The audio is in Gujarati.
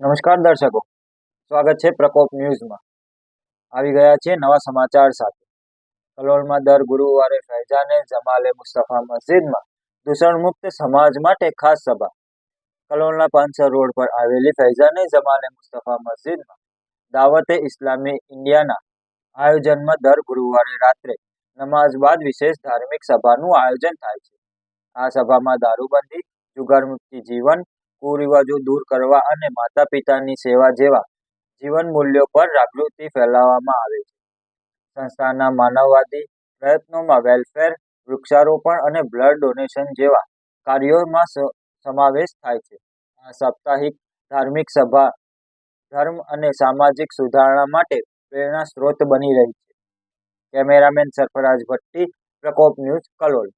નમસ્કાર દર્શકો. સ્વાગત છે પ્રકોપ ન્યૂઝમાં. આવી ગયા છે નવા સમાચાર સાથે. કલોલમાં દર ગુરુવારે ફૈજાને જમાલે મુસ્તફા મસ્જિદમાં દૂષણમુક્ત સમાજ માટે ખાસ સભા. કલોલના પાનસર રોડ પર આવેલી ફૈજાને જમાલે મુસ્તફા મસ્જિદમાં દાવતે ઇસ્લામી ઇન્ડિયાના આયોજનમાં દર ગુરુવારે રાત્રે નમાઝ બાદ વિશેષ ધાર્મિક સભાનું આયોજન થાય છે. આ સભામાં દારૂબંધી, જુગારમુક્તિ જીવન કુરિવાજો દૂર કરવા અને માતા પિતાની સેવા જેવા જીવન મૂલ્યો પર જાગૃતિ ફેલાવવામાં આવે છે. સંસ્થાના માનવવાદી પ્રયત્નોમાં વેલફેર, વૃક્ષારોપણ અને બ્લડ ડોનેશન જેવા કાર્યોમાં સમાવેશ થાય છે. આ સાપ્તાહિક ધાર્મિક સભા ધર્મ અને સામાજિક સુધારણા માટે પ્રેરણા સ્ત્રોત બની રહી છે. Cameraman Sarfaraz Bhatti, Prakop news Kalol.